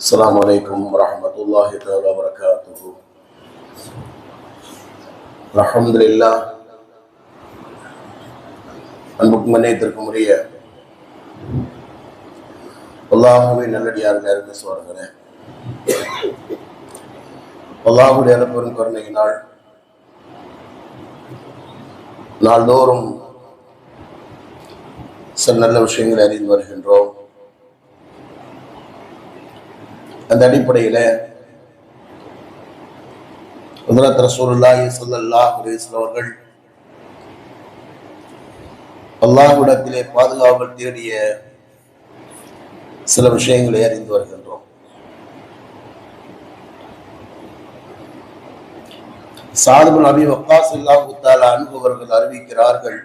السلام عليكم ورحمة الله تعالى وبركاته الحمد لله அன்புக்கும் மன்னியத்திற்கும் உரிய அல்லாஹுவை நல்லடியார் நேர்ந்த சோழர்களே அல்லாஹுடைய அனுப்பெரும் கருணையினால் நாள்தோறும் சில நல்ல விஷயங்களை அறிந்து வருகின்றோம் அந்த அடிப்படையில் ஹஜரத் ரசூலுல்லாஹி ஸல்லல்லாஹு அவர்கள் அல்லாஹ்விடத்திலே பாதுகாவல் தேடிய சில விஷயங்களை அறிந்து வருகின்றோம். சாதுபு நபி வக்காஸ் அல்லாஹு தாலா அறிவிக்கிறார்கள்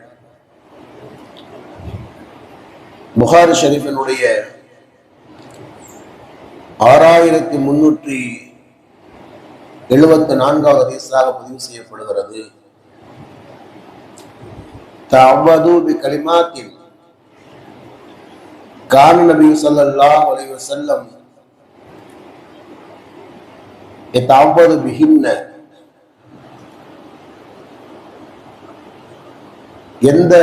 புகாரி ஷெரீஃபினுடைய ஆறாயிரத்தி முன்னூற்றி எழுபத்தி நான்காவது ரீசலாக பதிவு செய்யப்படுகிறது. எந்த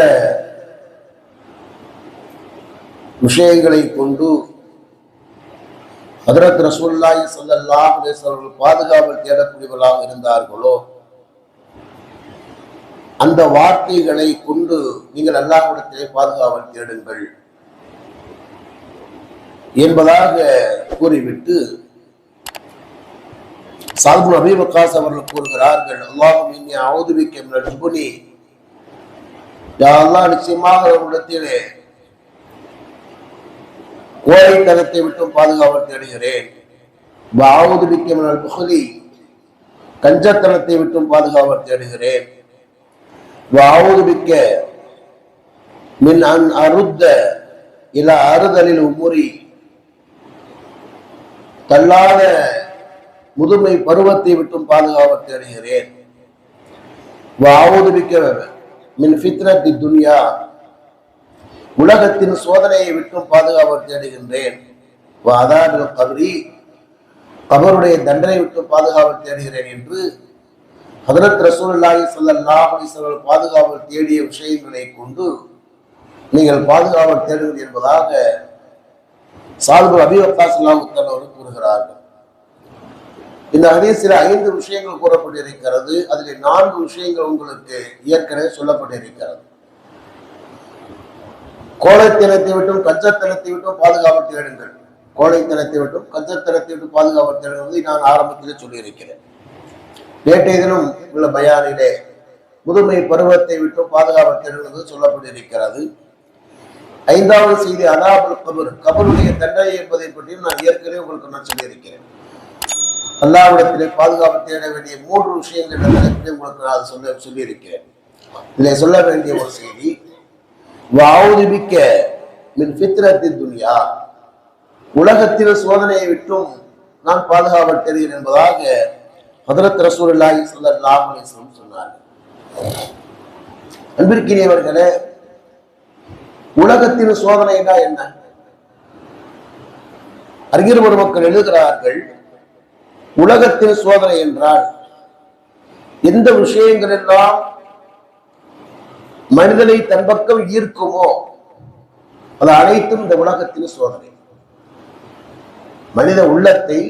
விஷயங்களை கொண்டு ஹதரத் ரசூல்லாய் சல்லாஹ் அவர்கள் பாதுகாவல் தேடக்கூடியவர்களாக இருந்தார்களோ அந்த வார்த்தைகளை கொண்டு நீங்கள் அல்லாஹிடத்திலே பாதுகாவல் தேடுங்கள் என்பதாக கூறிவிட்டு சால்பு அபீபக்காஸ் அவர்கள் கூறுகிறார்கள் அல்லாஹும் இன்னி அவுதுபிக்க ஜுபுனி. யா நிச்சயமாக அவரிடத்திலே கோழைத்தனத்தை விட்டும் பாதுகாவல் தேடுகிறேன். பாவுது பிக்கமனல் புகலி கஞ்சத்தனத்தை விட்டும் பாதுகாவல் தேடுகிறேன். வாவுது பிக்க மின் அன் அருத்த இல அறுதலில் உமுறி தள்ளாத முதுமை பருவத்தை விட்டும் பாதுகாவல் தேடுகிறேன். வாவுது மின் ஃபித்ரத்தி துன்யா உலகத்தின் சோதனையை விட்டும் பாதுகாவல் தேடுகின்றேன். கபரி கபருடைய தண்டனை விட்டு பாதுகாவல் தேடுகிறேன் என்று ஹதரத் ரசூல்லாஹி ஸல்லல்லாஹு பாதுகாப்பு தேடிய விஷயங்களை கொண்டு நீங்கள் பாதுகாவல் தேடுவது என்பதாக சால்பு அபி வக்காஸ் கூறுகிறார்கள். இந்த ஹதீஸில் ஐந்து விஷயங்கள் கூறப்பட்டிருக்கிறது. அதில் நான்கு விஷயங்கள் உங்களுக்கு ஏற்கனவே சொல்லப்பட்டிருக்கிறது. கோழைத்தனத்தை விட்டும் கஞ்சத்தனத்தை விட்டும் பாதுகாப்பு தேடுங்கள். கோழைத்தனத்தை விட்டும் கஞ்சத்தனத்தை விட்டும் பாதுகாப்பு தேடுவதை நான் ஆரம்பத்திலே சொல்லியிருக்கிறேன். நேற்றைய தினம் உள்ள பயானிலே முதுமை பருவத்தை விட்டும் பாதுகாப்பு தேடுவது சொல்லப்பட்டிருக்கிறது. ஐந்தாவது செய்தி அதாபுல் கபர். கபருடைய தண்டனை என்பதை பற்றியும் நான் ஏற்கனவே உங்களுக்கு நான் சொல்லியிருக்கிறேன். அல்லாவிடத்திலே பாதுகாப்பு தேட வேண்டிய மூன்று விஷயங்கள் உங்களுக்கு நான் சொல்ல சொல்லியிருக்கிறேன். இதில் சொல்ல வேண்டிய ஒரு செய்தி வாவுதிபிக்க மின் ஃபித்ரத்தின் துனியா. உலகத்தில் சோதனையை விட்டும் நான் பாதுகாப்பட்டேன் தெரிகிறேன் என்பதாக ஹதரத் ரசூலுல்லாஹி ஸல்லல்லாஹு அலைஹி வஸல்லம் சொன்னார் அன்பிற்கினியவர்களே உலகத்தின் சோதனைனா என்ன? அறிஞர் ஒரு மக்கள் எழுதுகிறார்கள் உலகத்தின் சோதனை என்றால் எந்த விஷயங்கள் எல்லாம் மனிதனை தன் பக்கம் ஈர்க்குமோ? அது அனைத்தும் இந்த உலகத்தின் சோதனை. மனித உள்ளத்தை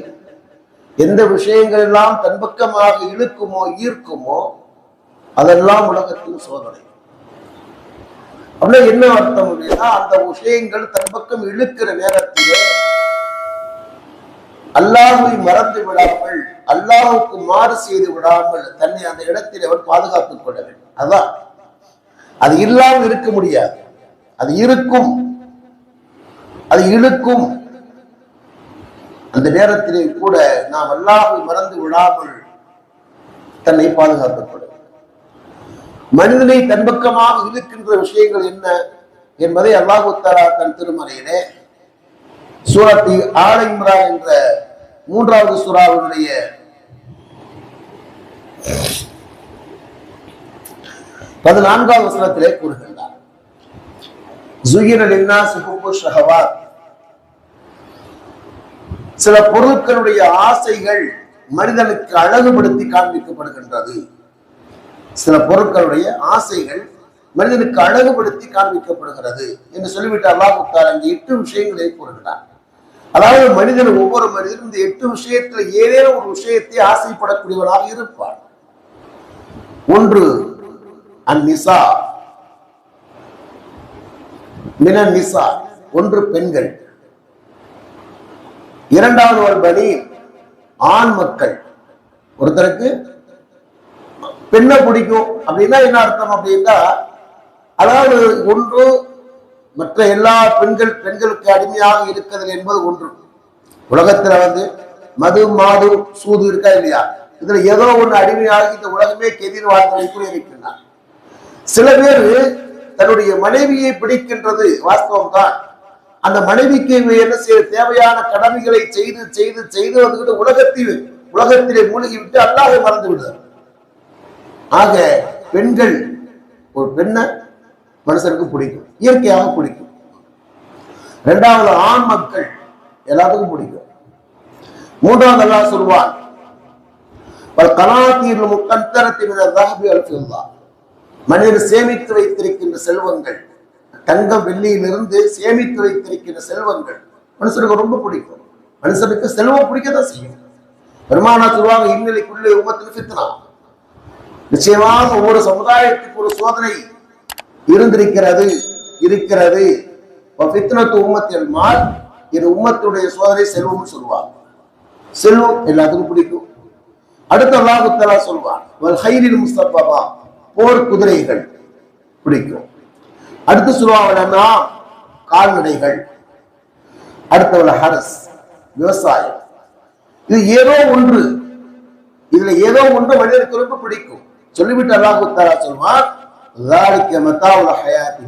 எந்த விஷயங்கள் எல்லாம் தன் பக்கமாக இழுக்குமோ ஈர்க்குமோ அதெல்லாம் உலகத்தின் சோதனை. அப்படின்னா என்ன அர்த்தம் அப்படின்னா அந்த விஷயங்கள் தன் பக்கம் இழுக்கிற நேரத்திலே அல்லாஹை மறந்து விடாமல் அல்லாஹுக்கு மாறு செய்து விடாமல் தன்னை அந்த இடத்தில் அவர் பாதுகாத்துக் கொள்ள வேண்டும். அதான் அது இல்லாமல் இருக்க முடியாது. அது இருக்கும். அது இழுக்கும். அந்த நேரத்திலே கூட நாம் அல்லாஹை மறந்து விடாமல் தன்னை பாதுகாக்கப்படும் மனிதனை தன் பக்கமாக இழுக்கின்ற விஷயங்கள் என்ன என்பதை அல்லாஹு தன் திருமறையிலே சூரத்தி ஆலைமுரா என்ற மூன்றாவது சூறாவினுடைய பதினான்காவது வசனத்திலே கூறுகின்றார். சில பொருட்களுடைய ஆசைகள் மனிதனுக்கு அழகுபடுத்தி காண்பிக்கப்படுகின்றது. சில பொருட்களுடைய ஆசைகள் மனிதனுக்கு அழகுபடுத்தி காண்பிக்கப்படுகிறது என்று சொல்லிவிட்டு அல்லாஹுத்தார் அந்த எட்டு விஷயங்களை கூறுகிறார். அதாவது மனிதன் ஒவ்வொரு மனிதனும் இந்த எட்டு விஷயத்துல ஏதேனும் ஒரு விஷயத்தை ஆசைப்படக்கூடியவனாக இருப்பான். ஒன்று அந்நிசா. மின நிசா ஒன்று பெண்கள். இரண்டாவது ஒரு பனி ஆண் மக்கள். ஒருத்தருக்கு பெண்ணை பிடிக்கும். அப்படின்னா என்ன அர்த்தம் அப்படின்னா அதாவது ஒன்று மற்ற எல்லா பெண்கள் பெண்களுக்கு அடிமையாக இருக்கிறது என்பது ஒன்று. உலகத்துல வந்து மது மாது சூது இருக்கா இல்லையா? இதுல ஏதோ ஒண்ணு அடிமையாக இந்த உலகமே கெதிர் வாழ்ந்தவை கூட இருக்கின்றான் சில பேர் தன்னுடைய மனைவியை பிடிக்கின்றது வாஸ்தவம் தான் அந்த மனைவிக்கு என்ன செய்ய தேவையான கடமைகளை செய்து செய்து செய்து வந்துகிட்டு உலகத்தில் உலகத்திலே மூழ்கி விட்டு அல்லாஹை மறந்து விடுறார் ஆக பெண்கள் ஒரு பெண்ணை மனுஷனுக்கு பிடிக்கும் இயற்கையாக பிடிக்கும். இரண்டாவது ஆண் மக்கள் எல்லாத்துக்கும் பிடிக்கும். மூன்றாவது எல்லாம் சொல்வான் கலாத்தீர் தான் மனிதர் சேமித்து வைத்திருக்கின்ற செல்வங்கள் தங்கம் வெள்ளியிலிருந்து சேமித்து வைத்திருக்கின்ற செல்வங்கள் மனுஷனுக்கு ரொம்ப பிடிக்கும். மனுஷனுக்கு செல்வம் பிடிக்கதான் செய்யும். பெருமானா சொல்லுவாங்க இந்நிலைக்குள்ளே உமத்தில் ஃபித்னா. நிச்சயமாக ஒவ்வொரு சமுதாயத்துக்கு ஒரு சோதனை இருந்திருக்கிறது இருக்கிறது. பித்னத்து உம்மத்தில் மால் இது உம்மத்துடைய சோதனை செல்வம்னு சொல்லுவாங்க. செல்வம் எல்லாத்துக்கும் பிடிக்கும். அடுத்த அல்லாஹுத்தலா சொல்வான் ஹைரில் முஸ்தபா போர் குதிரைகள் பிடிக்கும். அடுத்து சொல்லுவாங்கன்னா கால்நடைகள். அடுத்தவள ஹரஸ் விவசாயம். இது ஏதோ ஒன்று. இதுல ஏதோ ஒன்று மனிதர்களுக்கு பிடிக்கும். சொல்லிவிட்டு அல்லாஹு தாரா சொல்வார்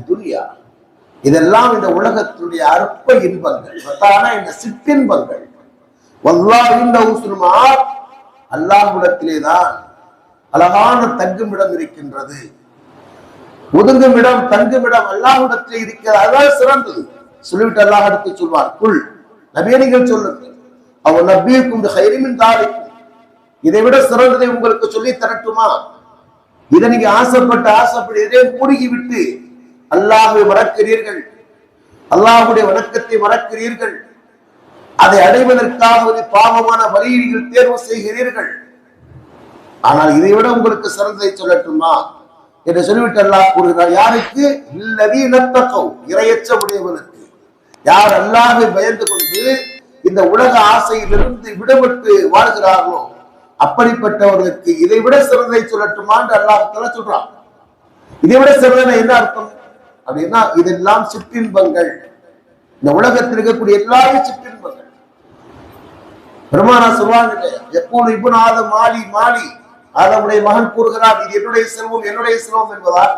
துரியா இதெல்லாம் இந்த உலகத்துடைய அற்ப இன்பங்கள். மத்தானா இந்த சிற்றின்பங்கள். வல்லா இந்த அல்லாஹுடத்திலே தான் அழகான தங்குமிடம் இருக்கின்றது. ஒதுங்கும் இடம் தங்கும் இடம் அல்லாஹ்விடத்திலே இருக்கிறது. அதுதான் சிறந்தது. சொல்லிவிட்டு அல்லாஹ் எடுத்து சொல்வார் குள் நபியடிகள் சொல்லுங்கள் அவர் நபியுக்கும் ஹைரிமின் தாரிக்கும் இதை விட சிறந்ததை உங்களுக்கு சொல்லி தரட்டுமா? இதை நீங்க ஆசைப்பட்டு ஆசைப்பட்டு இதே மூழ்கி விட்டு அல்லாஹை மறக்கிறீர்கள். அல்லாஹுடைய வணக்கத்தை மறக்கிறீர்கள். அதை அடைவதற்காக ஒரு பாவமான வழியில் தேர்வு செய்கிறீர்கள். ஆனால் இதை விட உங்களுக்கு சிறந்ததை சொல்லட்டுமா? என்று சொல்லிவிட்டு அல்லாஹ் கூறுகிறார் யாருக்கு? இல்லவி நத்தக்கோ இரையச்ச உடையவனுக்கு. யார் அல்லாஹை பயந்து கொண்டு இந்த உலக ஆசையிலிருந்து விடுபட்டு வாழ்கிறார்களோ அப்படிப்பட்டவர்களுக்கு இதை விட சிறந்ததை சொல்லட்டுமான்னு அல்லாஹால சொல்றான். இதை விட சிறந்த என்ன அர்த்தம்? அப்படின்னா இதெல்லாம் சிற்றின்பங்கள். இந்த உலகத்தில் இருக்கக்கூடிய எல்லாமே சிற்றின்பங்கள். பெருமானா சொல்லுவாங்க எப்போது இப்போ ஆதம் மாலி மாலி அதனுடைய மகன் கூறுகிறான் இது என்னுடைய செல்வம் என்னுடைய செல்வம் என்பதாக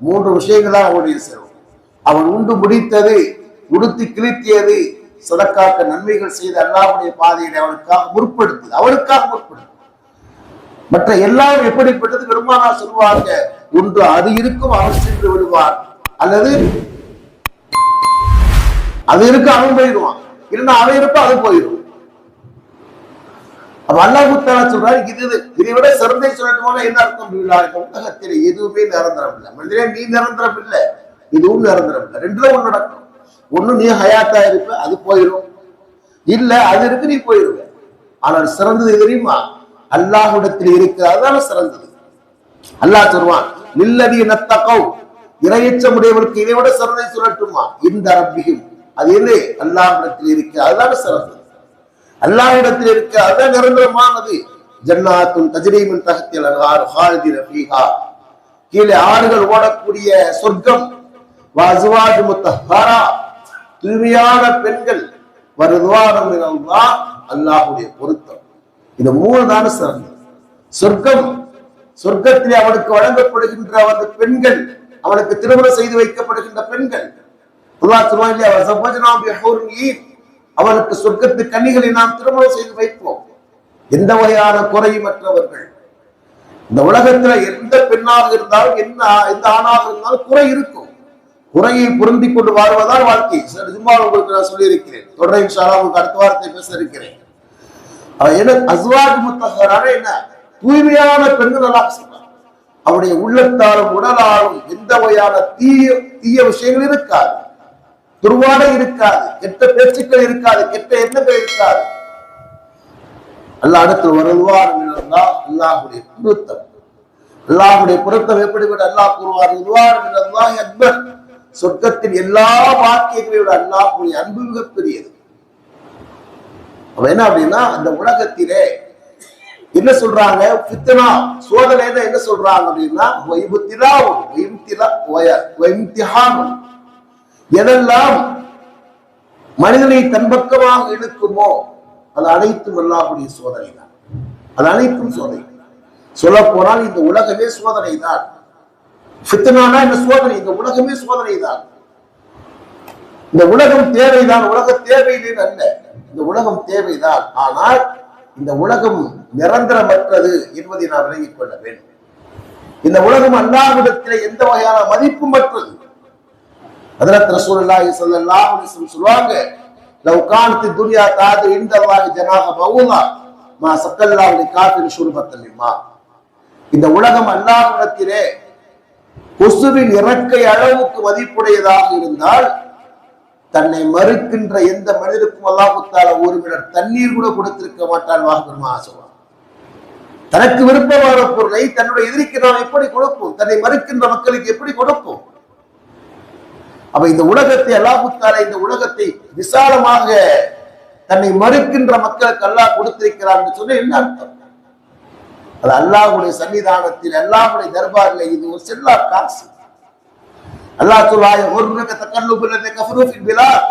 மூன்று விஷயங்கள் தான் அவனுடைய செல்வம். அவன் உண்டு முடித்தது உடுத்தி கிழித்தியது சதக்காக்க நன்மைகள் செய்து அல்லாவுடைய பாதையை அவனுக்காக முற்படுத்து அவனுக்காக முற்படுத்து மற்ற எல்லாம் எப்படிப்பட்டது பெருமானா சொல்வாங்க ஒன்று அது இருக்கும் அவன் சென்று விடுவார் அல்லது அது இருக்க அவன் போயிடுவான். இல்லைன்னா அவன் இருப்ப அது போயிடும் அப்ப அல்லாஹுத்தாலா சொல்றாரு இது இதை விட சிறந்தை சொல்லட்டுமான என்ன அர்த்தம் உலகத்தில் எதுவுமே நிரந்தரம் இல்லை. மனிதனே நீ நிரந்தரம் இல்லை. இதுவும் நிரந்தரம் இல்லை. ரெண்டுல ஒண்ணு நடக்கும். ஒண்ணு நீ ஹயாத்தா இருப்ப அது போயிடும் இல்ல அது இருக்கு நீ போயிருவ ஆனால் சிறந்தது தெரியுமா? அல்லாஹுடத்தில் இருக்கு சிறந்தது. அல்லாஹ் சொல்வான் நில்லதி நத்தகௌ இரையச்சமுடையவருக்கு இதை விட சிறந்தை சொல்லட்டுமா? இந்த ரப்பியும். அது எது? அல்லாஹ்விடத்தில் இருக்கு அதுதான் சிறந்தது. அல்லாஹ்விடத்தில் இருக்க அத நிரந்தரமானது. ஜன்னாத்தும் தஜ்ரீமின் தகத்தில் அன்ஹார் ஹாலிதின ரஃபீஹா கீழே ஆறுகள் ஓடக்கூடிய சொர்க்கம். வாசுவாஜ் முத்தஹரா. தூய்மையான பெண்கள். வருதுவானம் அல்லாஹுடைய அல்லாஹ்வுடைய பொருத்தம். இது மூணு தானே சிறந்தது. சொர்க்கம். சொர்க்கத்திலே அவனுக்கு வழங்கப்படுகின்ற அவரது பெண்கள் அவனுக்கு திருமணம் செய்து வைக்கப்படுகின்ற பெண்கள். அல்லாஹ் சொல்லுவான் அவருக்கு அவனுக்கு சொர்க்கத்து கன்னிகளை நாம் திருமணம் செய்து வைப்போம். எந்த வகையான குறையுமற்றவர்கள்? இந்த உலகத்துல எந்த பெண்ணாக இருந்தாலும் என்ன எந்த ஆணாக இருந்தாலும் குறை இருக்கும். குறையை பொருந்தி கொண்டு வாழ்வதால் வாழ்க்கை. சில சும்மா உங்களுக்கு நான் சொல்லியிருக்கிறேன். தொடரை சாரா உங்களுக்கு அடுத்த வாரத்தை பேச இருக்கிறேன். அவன் என்ன அஸ்வாஜ் முத்தகரான என்ன? தூய்மையான பெண்கள் நல்லா அவருடைய உள்ளத்தாலும் உடலாலும் எந்த வகையான தீய தீய விஷயங்கள் இருக்காது. துர்வாடை இருக்காது கெட்ட பேச்சுக்கள் இருக்காது கெட்ட எண்ணங்கள் இருக்காது. அல்லாடத்தில் வருவார் இருந்தால் அல்லாஹுடைய பொருத்தம். அல்லாஹுடைய பொருத்தம் எப்படிப்பட்ட அல்லாஹ் கூறுவார் வருவார் அல்லாஹ் அக்பர் சொர்க்கத்தின் எல்லா வாக்கியங்களை விட அல்லாஹுடைய அன்பு மிகப்பெரியது. அவ என்ன அப்படின்னா அந்த உலகத்திலே என்ன சொல்றாங்க? பித்தனா சோதனை என்ன சொல்றாங்க அப்படின்னா எதெல்லாம் மனிதனை தன்பக்கமாக இழுக்குமோ அது அனைத்தும் அல்லாஹுடைய சோதனை தான் அது அனைத்தும் சோதனை. சொல்ல போனால் இந்த உலகமே சோதனை தான் சித்தனானா இந்த சோதனை? இந்த உலகமே சோதனை தான் இந்த உலகம் தேவைதான். உலக தேவையில்லை அல்ல. இந்த உலகம் தேவைதான். ஆனால் இந்த உலகம் நிரந்தரமற்றது என்பதை நாம் விலகிக் கொள்ள வேண்டும். இந்த உலகம் அல்லாஹ்விடத்திலே எந்த வகையான மதிப்பும் மற்றது. ஹஜரத் ரசூலுல்லாஹி ஸல்லல்லாஹு அலைஹி வஸல்லம் சொல்வாங்க லவ் கானத் துன்யா தாது இன்தல்லாஹி ஜனாஹ பவுமா மா சக்கல்லாஹு லிகாஃபிர் ஷுர்பத்தல் லிமா இந்த உலகம் அல்லாஹ்விடத்திலே கொசுவின் இறக்கை அளவுக்கு மதிப்புடையதாக இருந்தால் தன்னை மறுக்கின்ற எந்த மனிதருக்கும் அல்லாஹுத்தால ஒரு மிடர் தண்ணீர் கூட கொடுத்திருக்க மாட்டான் வாகபெருமா சொல்வான் தனக்கு விருப்பமான பொருளை தன்னுடைய எதிரிக்கு நாம் எப்படி கொடுப்போம்? தன்னை மறுக்கின்ற மக்களுக்கு எப்படி கொடுப்போம்? அப்ப இந்த உலகத்தை அல்லாஹுத்தால இந்த உலகத்தை விசாலமாக தன்னை மறுக்கின்ற மக்களுக்கு அல்லாஹ் கொடுத்திருக்கிறார் சொன்ன என்ன அர்த்தம்? அது அல்லாஹுடைய சன்னிதானத்தில் அல்லாஹுடைய தர்பாரில் இது ஒரு செல்லா காசு. அல்லாஹ் சொல்வாய் ஒரு தக்கல்லுபில்லதை கஃபரூஃபின் பிலாத்.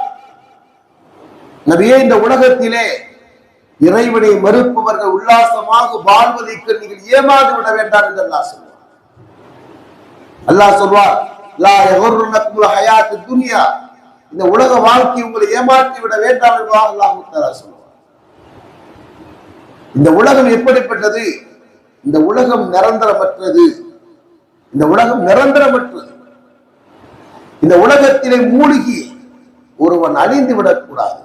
நபியே இந்த உலகத்திலே இறைவனை மறுப்பவர்கள் உல்லாசமாக வாழ்வதைக்கு நீங்கள் ஏமாந்து விட வேண்டாம் என்று அல்லாஹ் சொல்வார் அல்லாஹ் சொல்வார் துன்யா. இந்த உலக வாழ்க்கை உங்களை ஏமாற்றி விட வேண்டாம் என்று அல்லாஹ் இந்த உலகம் எப்படிப்பட்டது? இந்த உலகம் நிரந்தரமற்றது. இந்த உலகம் நிரந்தரமற்றது. இந்த உலகத்திலே மூழ்கி ஒருவன் அழிந்து விடக்கூடாது.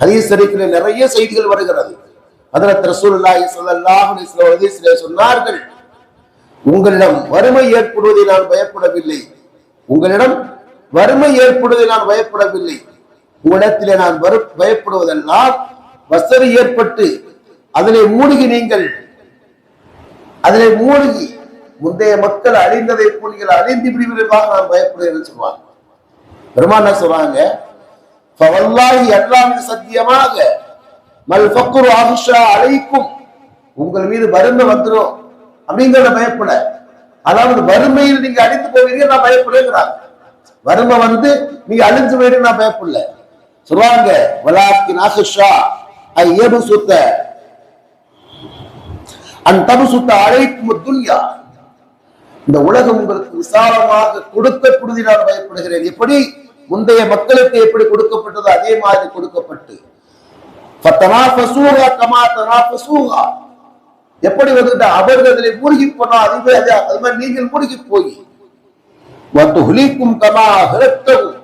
ஹதீஸ் ஷரீஃபிலே நிறைய செய்திகள் வருகிறது. ஹதரத் ரசூலுல்லாஹி ஸல்லல்லாஹு அலைஹி வஸல்லம் சொன்னார்கள் உங்களிடம் வறுமை ஏற்படுவதை நான் பயப்படவில்லை. உங்களிடம் வறுமை ஏற்படுவதை நான் பயப்படவில்லை. உங்களிடத்திலே நான் வரு- பயப்படுவதெல்லாம் வசதி ஏற்பட்டு அதனை மூழ்கி நீங்கள் அதனை மூழ்கி முந்தைய மக்கள் அழிந்ததை போல் நீங்கள் அழிந்து விடுவதற்காக நான் பயப்படுகிறேன் சொல்லுவாங்க பெருமானா சொல்றாங்க? ஃபவல்லாஹி சத்தியமாக மல் ஃபக்ரு அஹ்ஷா அழைக்கும் உங்கள் மீது வறுமை வந்துடும் அப்படிங்கிறத பயப்பட. அதாவது வறுமையில் நீங்க அழிந்து போவீங்க நான் பயப்படுங்கிறாங்க வறுமை வந்து நீங்க அழிஞ்சு போயிடு நான் பயப்படல. சொல்லுவாங்க வலாக்கி நாசுஷா ஐ ஏபு சுத்த அந்த தபு சுத்த அழைக்கும் துன்யா. இந்த உலகம் உங்களுக்கு விசாலமாக கொடுக்கக்கூடியது நான் பயப்படுகிறேன். எப்படி? முந்தைய மக்களுக்கு எப்படி கொடுக்கப்பட்டதோ அதே மாதிரி கொடுக்கப்பட்டு. ஃபத்தனாஃபஸூஹா கமா தனாஃபஸூஹா. எப்படி வந்துட்டு? அவர்கள் அதில் மூழ்கி போனா அதுவே அது அது மாதிரி நீங்கள் மூழ்கி போய். வத்துஹ்லிக்கும் கமா ஹலக்தகும்.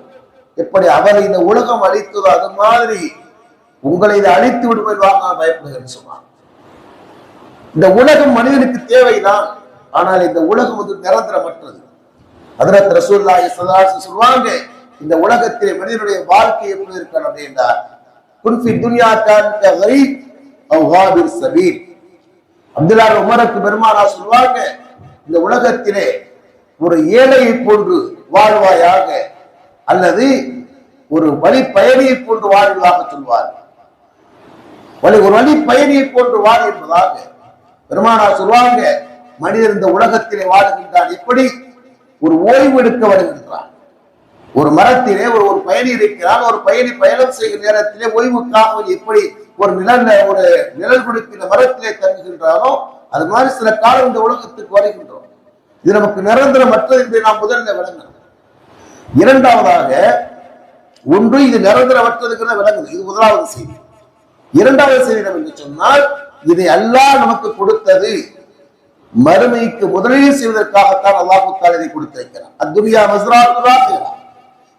எப்படி அவரை இந்த உலகம் அழித்ததோ அது மாதிரி உங்களை இதை அழித்து விடுவது வாங்க பயப்படுகிறேன் சொன்னான். இந்த உலகம் மனிதனுக்கு தேவைதான். ஆனால் இந்த உலகம் வந்து நிரந்தரமற்றது. ஹதரத் ரசூலுல்லாஹி ஸல்லல்லாஹு அலைஹி சொல்வாங்க இந்த உலகத்திலே மனிதனுடைய வாழ்க்கை எப்படி இருக்கணும் அப்படின்னா குன்ஃபி துன்யா கான் கரீப் அவ்வாபிர் சபீர். அப்துல்லா உமருக்கு பெருமானா சொல்வாங்க இந்த உலகத்திலே ஒரு ஏழையை போன்று வாழ்வாயாக அல்லது ஒரு வழி பயணியை போன்று வாழ்வதாக சொல்வார். வழி ஒரு வழி பயணியை போன்று வாழ் என்பதாக பெருமானா சொல்வாங்க மனிதர் இந்த உலகத்திலே வாழ்கின்றார். எப்படி ஒரு ஓய்வு எடுக்க வருகின்றான் ஒரு மரத்திலே ஒரு ஒரு பயணி இருக்கிறான் ஒரு பயணி பயணம் செய்கிற நேரத்திலே ஓய்வுக்காக எப்படி ஒரு நிழல் ஒரு நிழல் கொடுக்கிற மரத்திலே தங்குகின்றாரோ அது மாதிரி சில காலம் இந்த உலகத்துக்கு வருகின்றோம். இது நமக்கு நிரந்தரமற்றது என்று நாம் முதல்ல விளங்கணும். இரண்டாவதாக ஒன்று இது நிரந்தரமற்றதுக்கு விளங்குது இது முதலாவது செய்தி. இரண்டாவது செய்தி என்று சொன்னால் இதை அல்லாஹ் நமக்கு கொடுத்தது. மறுமைக்கு முதலீடு செய்வதற்காகத்தான் அல்லாஹு தாலா இதை கொடுத்திருக்கிறார் அத்துரியா மஸ்ரா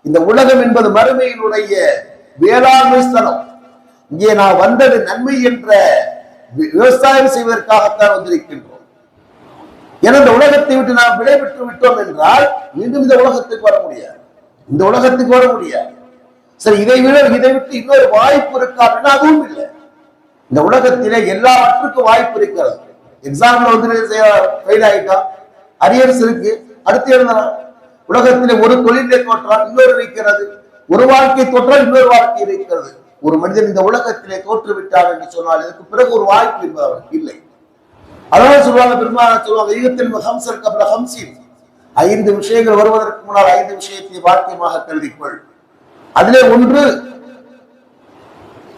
இந்த உலகம் என்பது மறுமையினுடைய வேளாண்மை ஸ்தலம். இங்கே நான் வந்தது நன்மை என்ற வி- விவசாயம் செய்வதற்காகத்தான் வந்திருக்கின்றோம். ஏன்னா இந்த உலகத்தை விட்டு நாம் விடைபெற்று விட்டோம் என்றால் மீண்டும் இந்த உலகத்துக்கு வர முடியாது. இந்த உலகத்துக்கு வர முடியாது. சரி இதை விட இதை விட்டு இன்னொரு வாய்ப்பு இருக்கா அதுவும் இல்லை. இந்த உலகத்திலே எல்லாவற்றுக்கும் வாய்ப்பு இருக்கிறது. எக்ஸாம்ல வந்து ஃபெயில் ஆயிட்டா? அரியர்ஸ் இருக்கு. அடுத்து எழுதலாம் உலகத்திலே ஒரு தொழிலை தோற்றால் இன்னொரு இருக்கிறது. ஒரு வாழ்க்கை தோற்றால் இன்னொரு வாழ்க்கை இருக்கிறது. ஒரு மனிதன் இந்த உலகத்திலே தோற்றுவிட்டார் என்று சொன்னால் இதற்கு பிறகு ஒரு வாய்ப்பு என்பது அவருக்கு இல்லை. அதனால சொல்லுவாங்க பெருமாள் சொல்லுவாங்க ஈகத்தில் ஹம்சர் கபல ஹம்சின். ஐந்து விஷயங்கள் வருவதற்கு முன்னால் ஐந்து விஷயத்தை வாக்கியமாக கருதிக்கொள். அதிலே ஒன்று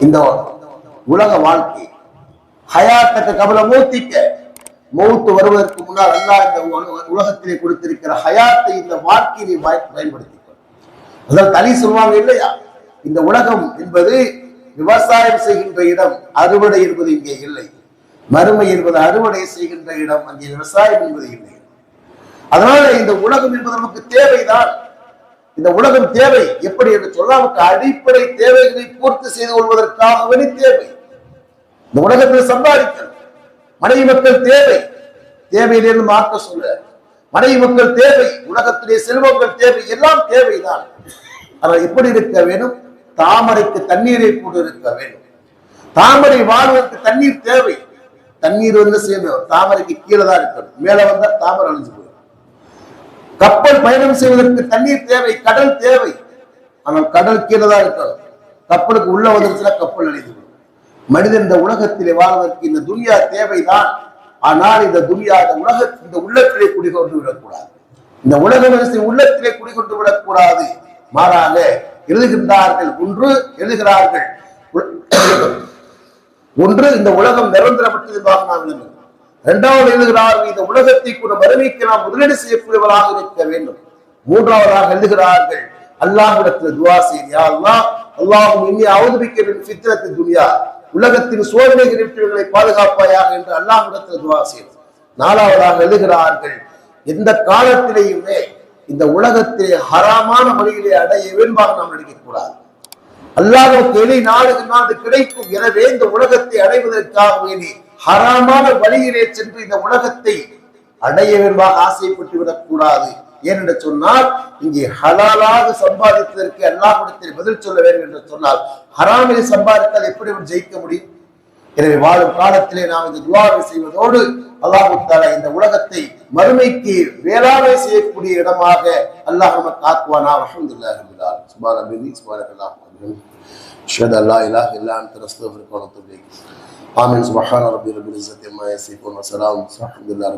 இந்த உலக வாழ்க்கை. ஹயாத்தக்க கபல மூத்திக்க மௌத்து வருவதற்கு முன்னால் அல்லாஹ் இந்த உலகத்திலே கொடுத்திருக்கிற ஹயாத்தை இந்த வாழ்க்கையை பயன்படுத்திக்கொள். அதாவது தனி சொல்லுவாங்க இல்லையா? இந்த உலகம் என்பது விவசாயம் செய்கின்ற இடம் அறுவடை என்பது இங்கே இல்லை. மறுமை என்பது அறுவடை செய்கின்ற இடம் அங்கே விவசாயம் என்பது இல்லை. அதனால இந்த உலகம் என்பது நமக்கு தேவைதான். இந்த உலகம் தேவை. எப்படி என்று சொன்னால் நமக்கு அடிப்படை தேவைகளை பூர்த்தி செய்து கொள்வதற்காகவே தேவை. இந்த உலகத்தில் சம்பாதிக்கணும் மனைவி மக்கள் தேவை. தேவையிலிருந்து மாற்ற சொல்ல மனைவி மக்கள் தேவை உலகத்திலே செல்வங்கள் தேவை எல்லாம் தேவைதான். ஆனால் எப்படி இருக்க வேண்டும்? தாமரைக்கு தண்ணீரை போட்டு இருக்க வேண்டும். தாமரை வாழ்வதற்கு தண்ணீர் தேவை. தண்ணீர் வந்து செய்யணும்? தாமரைக்கு கீழே தான் இருக்கணும். மேல வந்தா தாமரை அழிஞ்சு போயிடும். கப்பல் பயணம் செய்வதற்கு தண்ணீர் தேவை கடல் தேவை. ஆனால் கடல் கீழே தான் இருக்கணும். கப்பலுக்கு உள்ள வந்துருச்சுன்னா கப்பல் அழிந்து போயிடும். மனிதன் இந்த உலகத்திலே வாழ்வதற்கு இந்த துனியா தேவைதான். ஆனால் இந்த துனியா இந்த உலக இந்த உள்ளத்திலே குடிகொண்டு விடக்கூடாது. இந்த உலக வரிசை உள்ளத்திலே குடிகொண்டு விடக்கூடாது. மாறாக எழுதுகின்றார்கள். ஒன்று எழுதுகிறார்கள். ஒன்று இந்த உலகம் நிரந்தரமற்றதாக நாம் விளங்கும் இரண்டாவது எழுதுகிறார்கள் இந்த உலகத்தை கூட வறுமைக்கு நாம் முதலீடு செய்யக்கூடியவராக இருக்க வேண்டும். மூன்றாவதாக எழுதுகிறார்கள் அல்லாஹிடத்தில் துவா செய்தியா அல்லா அல்லாஹும் இனி அவதரிக்க ஃபித்ரத்து துனியா. உலகத்தின் சோதனை கிரிப்டுகளை பாதுகாப்பாயாக என்று அல்லாஹிடத்தில் துவா செய்து. நாலாவதாக எழுதுகிறார்கள் எந்த காலத்திலேயுமே இந்த உலகத்திலே ஹராமான வழியிலே அடைய வேண்பாக நாம் நடிக்கக்கூடாது. அல்லாத எதை நாடுகின்றால் அது கிடைக்கும். எனவே இந்த உலகத்தை அடைவதற்காக வேண்டி ஹராமான வழியிலே சென்று இந்த உலகத்தை அடைய வேண்பாக ஆசைப்பட்டு விடக்கூடாது. ஏனென்று சொன்னால் இங்கே ஹலாலாக சம்பாதித்ததற்கு அல்லாஹ் பதில் சொல்ல வேண்டும் என்று சொன்னால் ஹராமிலே சம்பாதித்தால் எப்படி ஜெயிக்க முடியும்? எனவே வாழும் காலத்திலே நாம் இந்த துவாவை செய்வதோடு அல்லாஹு தாலா இந்த உலகத்தை மறுமைக்கு வேளாண்மை செய்யக்கூடிய இடமாக அல்லாஹ் நமக்கு ஆக்குவானா? அஹமதுல்லாஹ் ரப்பில் ஆலமீன். சுப்ஹான ரப்பினி சுப்ஹானக அல்லாஹு அஷ்ஹது அல்லா இலாஹ இல்லா அன்த. நஸ்தக்ஃபிருக வ நத்துபு இலைக். ஆமீன். சுப்ஹான ரப்பி ரப்பில் இஸ்ஸத்தி அம்மா யசிஃபூன். வ ஸலாமுன் அல்ஹம்துலில்லாஹி